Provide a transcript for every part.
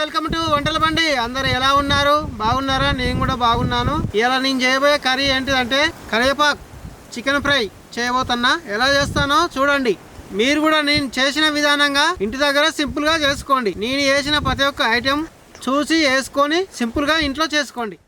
Welcome to వంటల బండి. అందరు ఎలా ఉన్నారు? బాగున్నారా? నేను కూడా బాగున్నాను. ఇలా నేను చేయబోయే కర్రీ ఏంటిదంటే కరివేపాకు చికెన్ ఫ్రై చేయబోతున్నా. ఎలా చేస్తానో చూడండి. మీరు కూడా నేను చేసిన విధానంగా ఇంటి దగ్గర సింపుల్గా చేసుకోండి. నేను చేసిన ప్రతి ఒక్క ఐటెం చూసి వేసుకొని సింపుల్గా ఇంట్లో చేసుకోండి.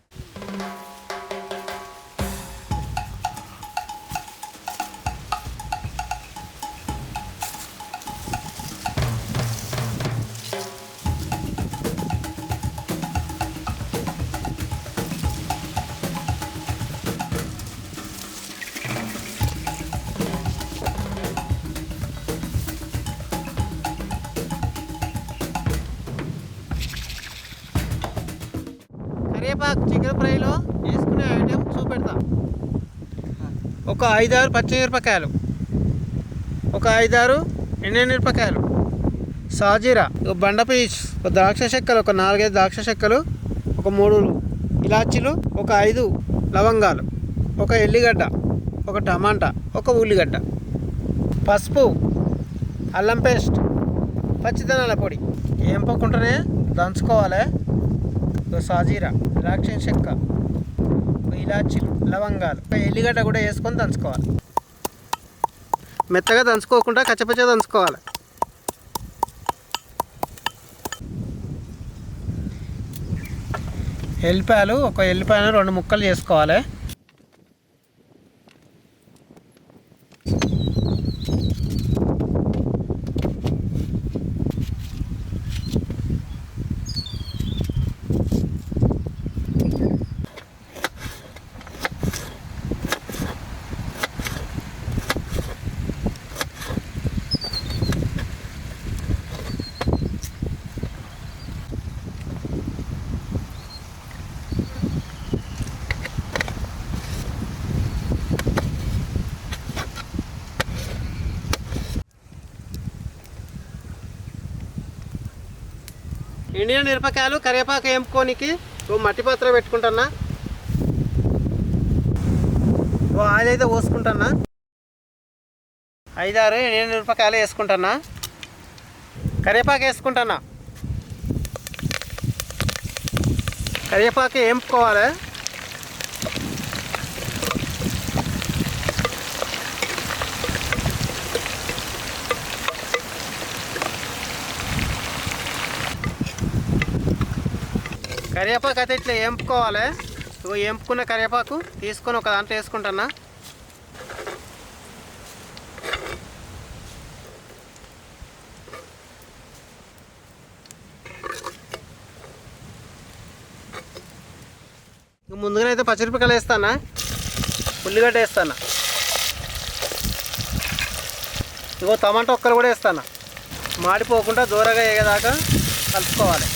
కరివేపాకు చికెన్ ఫ్రైలో వేసుకునే ఐటెం చూపెడతాం. ఒక ఐదారు పచ్చిమిరపకాయలు. ఒక ఐదారు ఎండమిరపకాయలు. సాజీరా ఒక బండ పీచ్ ఒక ద్రాక్ష చెక్కలు ఒక నాలుగైదు ద్రాక్ష చెక్కలు ఒక మూడు ఇలాచీలు ఒక ఐదు లవంగాలు ఒక ఎల్లిగడ్డ ఒక టమాటా ఒక ఉల్లిగడ్డ. పసుపు అల్లం పేస్ట్ పచ్చిదనాల పొడి. ఏం పోకుండానే దంచుకోవాలి. సాజీరా ద్రాక్ష చెక్క ఒక ఇలాచీలు లవంగాలు. ఒక ఎల్లిగడ్డ కూడా వేసుకొని దంచుకోవాలి. మెత్తగా దంచుకోకుండా కచ్చపచ్చ దంచుకోవాలి. ఎల్లిపాయలు ఒక ఎల్లిపాయను రెండు ముక్కలు చేసుకోవాలి. ఇండియన్ మిరపకాయలు కరివేపాకు వేపుకోనికి ఓ మట్టి పాత్ర పెట్టుకుంటున్నా. ఓ ఆయిల్ అయితే పోసుకుంటున్నా. ఐదారు ఇండియన్ మిరపకాయలు వేసుకుంటున్నా. కరివేపాకు వేసుకుంటున్నా. కరివేపాకు వేపుకోవాలి. కరివేపాకు అయితే ఇట్లా వేపుకోవాలి ఇగో వేపుకున్న కరివేపాకు తీసుకొని ఒక దాంట్లో వేసుకుంటున్నా ఇక ముందుగానే అయితే పచ్చిమిరపకాయలు వేస్తానా? ఉల్లిగడ్డ వేస్తానా? ఇగో టమాటా ఒక్కలు కూడా వేస్తానా? మాడిపోకుండా దూరగా వేగేదాకా కలుపుకోవాలి.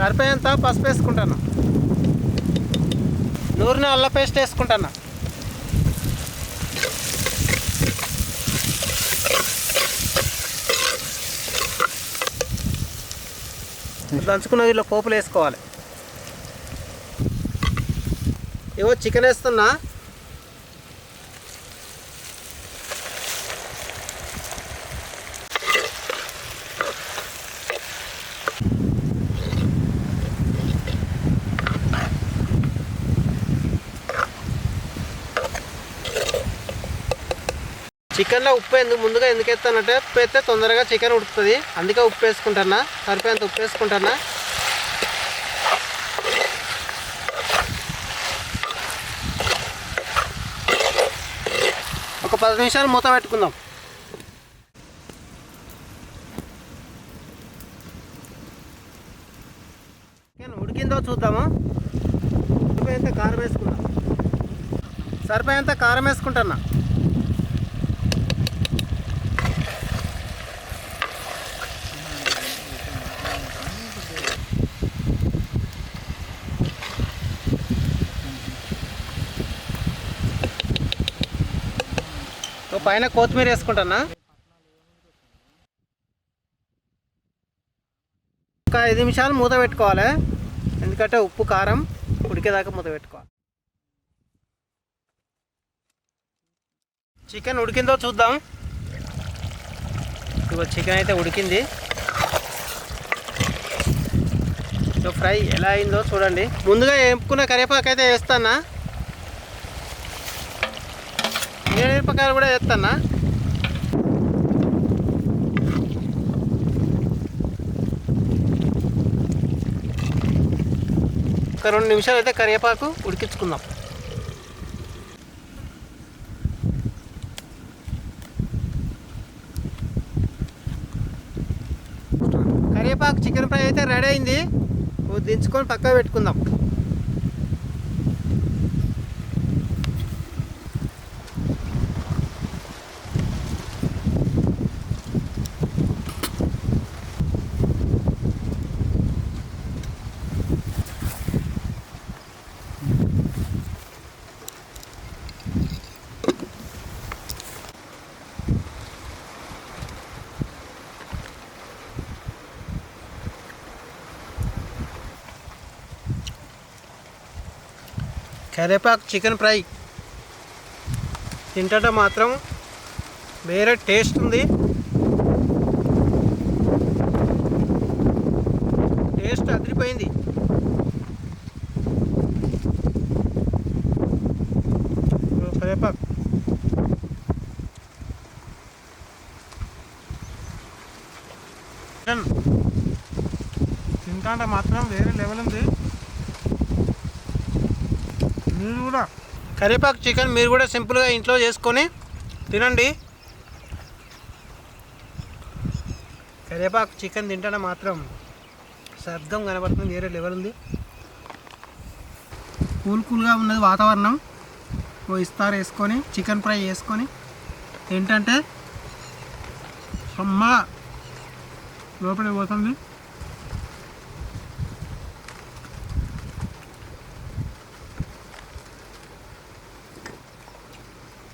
సరిపోయేంత పసుపు వేసుకుంటాను. నూరిన అల్ల పేస్ట్ వేసుకుంటాను. దంచుకున్న వీళ్ళు పోపులు వేసుకోవాలి. ఏవో చికెన్ వేస్తున్నా. చికెన్లో ఉప్పు ఎందుకు ముందుగా ఎందుకు వేస్తానంటే ఉప్పు వేస్తే తొందరగా చికెన్ ఉడుకుతుంది. అందుకే ఉప్పు వేసుకుంటానా సరిపోయేంత ఉప్పు వేసుకుంటానా ఒక పది నిమిషాలు మూత పెట్టుకుందాం. చికెన్ ఉడికిందో చూద్దాము. సరిపోయేంత కారం వేసుకుందాం. సరిపోయేంత కారం వేసుకుంటానా పైన కొత్తిమీర వేసుకుంటానా? ఒక ఐదు నిమిషాలు మూత పెట్టుకోవాలి. ఎందుకంటే ఉప్పు కారం ఉడికేదాకా మూత పెట్టుకోవాలి. చికెన్ ఉడికిందో చూద్దాం. ఇగో చికెన్ అయితే ఉడికింది. ఫ్రై ఎలా అయిందో చూడండి. ముందుగా వేపుకున్న కరివేపాకు అయితే వేస్తానా? మిరపకాయలు కూడా వేస్తానా? ఒక రెండు నిమిషాలు అయితే కరివేపాకు ఉడికించుకుందాం. కరివేపాకు చికెన్ ఫ్రై అయితే రెడీ అయింది. దించుకొని పక్కన పెట్టుకుందాం. కరేపాకు చికెన్ ఫ్రై. తింటే మాత్రం వేరే టేస్ట్ ఉంది. టేస్ట్ అదిరిపోయింది. కరేపాకు. కరివేపాకు తింటాంటే మాత్రం వేరే లెవెల్ ఉంది. మీరు కూడా కరివేపాకు చికెన్ మీరు కూడా సింపుల్గా ఇంట్లో చేసుకొని తినండి. కరివేపాకు చికెన్ తింటే మాత్రం శబ్దం కనబడుతుంది వేరే లెవెల్ ఉంది. కూల్ కూల్గా ఉన్నది వాతావరణం. ఓ ఇస్తారు వేసుకొని చికెన్ ఫ్రై వేసుకొని ఏంటంటే సమ్మగా లోపలికి పోతుంది.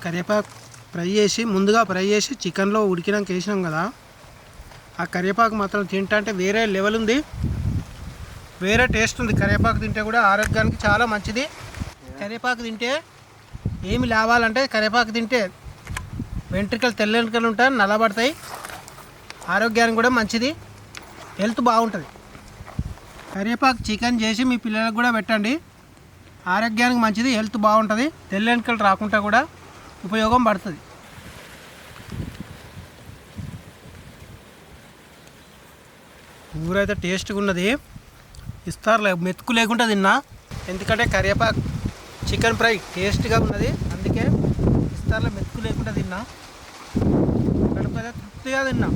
కరివేపాకు ఫ్రై చేసి ముందుగా ఫ్రై చేసి చికెన్లో ఉడికినాక వేసినాం కదా ఆ కరివేపాకు మాత్రం తింటా వేరే లెవెల్ ఉంది. వేరే టేస్ట్ ఉంది. కరివేపాకు తింటే కూడా ఆరోగ్యానికి చాలా మంచిది. కరివేపాకు తింటే ఏమి లాభాలంటే కరివేపాకు తింటే వెంట్రుకలు తెల్ల వెంట్రుకలు ఉంటాయి నల్లబడతాయి. ఆరోగ్యానికి కూడా మంచిది. హెల్త్ బాగుంటుంది. కరివేపాకు చికెన్ చేసి మీ పిల్లలకు కూడా పెట్టండి. ఆరోగ్యానికి మంచిది హెల్త్ బాగుంటుంది. తెల్ల వెంట్రుకలు రాకుండా కూడా ఉపయోగం పడుతుంది. కూర అయితే టేస్ట్గా ఉన్నది ఇస్తారులే మెతుకు లేకుండా తిన్నా. ఎందుకంటే కరివేపాకు చికెన్ ఫ్రై టేస్ట్గా ఉన్నది. అందుకే ఇస్తారులో మెతుకు లేకుండా తిన్నా. కడుపు తృప్తిగా తిన్నా.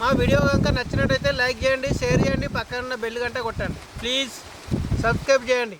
మా వీడియో కనుక నచ్చినట్టయితే లైక్ చేయండి షేర్ చేయండి పక్కన ఉన్న బెల్ గంట కొట్టండి. ప్లీజ్ సబ్స్క్రైబ్ చేయండి.